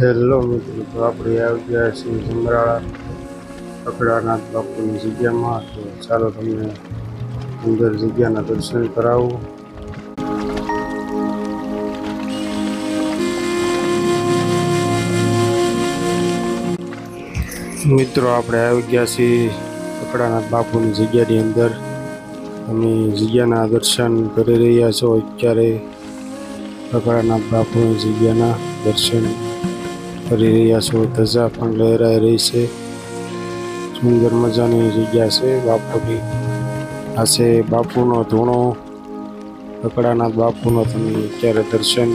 Hello મિત્રો, તો આપણે આવી ગયા છીએ જમરાળા કકડાનાથ બાપુની જગ્યામાં. તો ચાલો તમને અંદર જગ્યાના દર્શન કરાવું. મિત્રો, આપણે આવી ગયા છીએ કકડાનાથ બાપુની જગ્યાની અંદર. તમે જગ્યાના દર્શન કરી રહ્યા છો અત્યારે કકડાનાથ બાપુની જગ્યાના દર્શન. કરી રહ્યા છો, ધજા પણ લહેરાઈ રહી છે. સુંદર મજાની જગ્યા છે બાપુની. આ છે બાપુનો ધૂણો. કકડાનાથ બાપુનો તમે અત્યારે દર્શન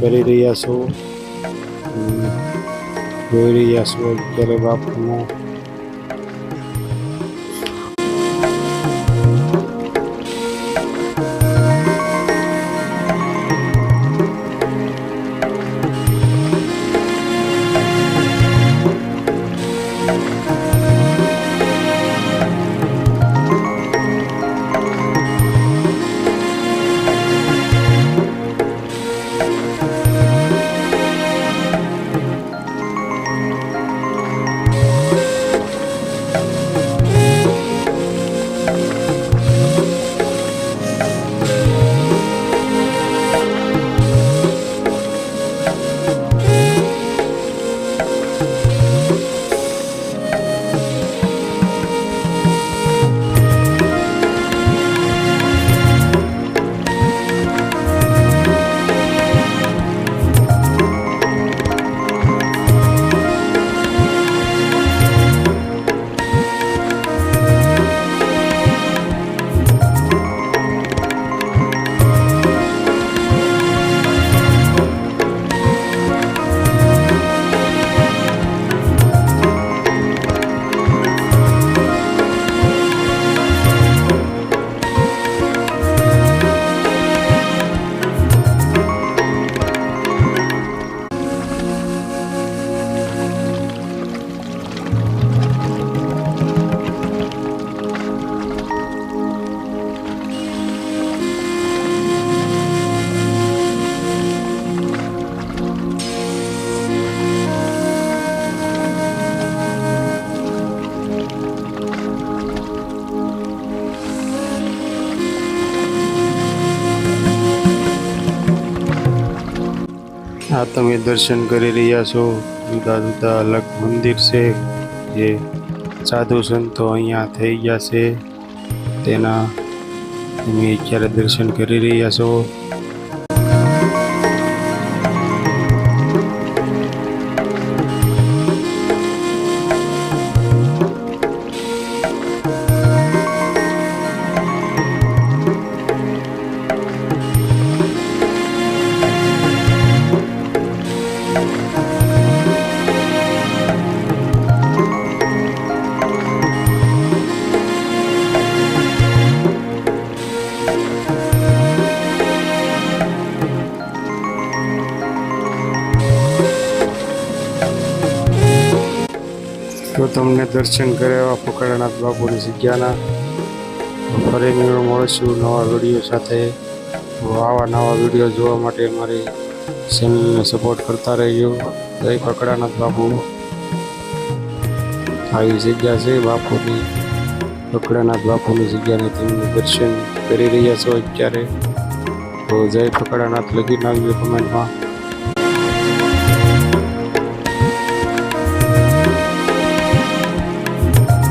કરી રહ્યા છો. જોઈ રહ્યા છો અત્યારે બાપુનો. આ તમે દર્શન કરી રહ્યા છો. જુદા જુદા અલગ મંદિર છે. જે સાધુ સંતો અહીંયા થઈ ગયા છે. તેના તમે અત્યારે દર્શન કરી રહ્યા છો. તો તમને દર્શન કર્યા પકડનાથ બાપુની જગ્યાના ફરી મળશું નવા વીડિયો સાથે. આવા નવા વીડિયો જોવા માટે મારી ચેનલને સપોર્ટ કરતા રહેજો. જય પકડાનાથ બાપુ. આવી જગ્યા છે બાપુની. પકડાનાથ બાપુની જગ્યાને તમે દર્શન કરી રહ્યા છો અત્યારે. તો જય પકડાનાથ લખી નાખજો કમેન્ટમાં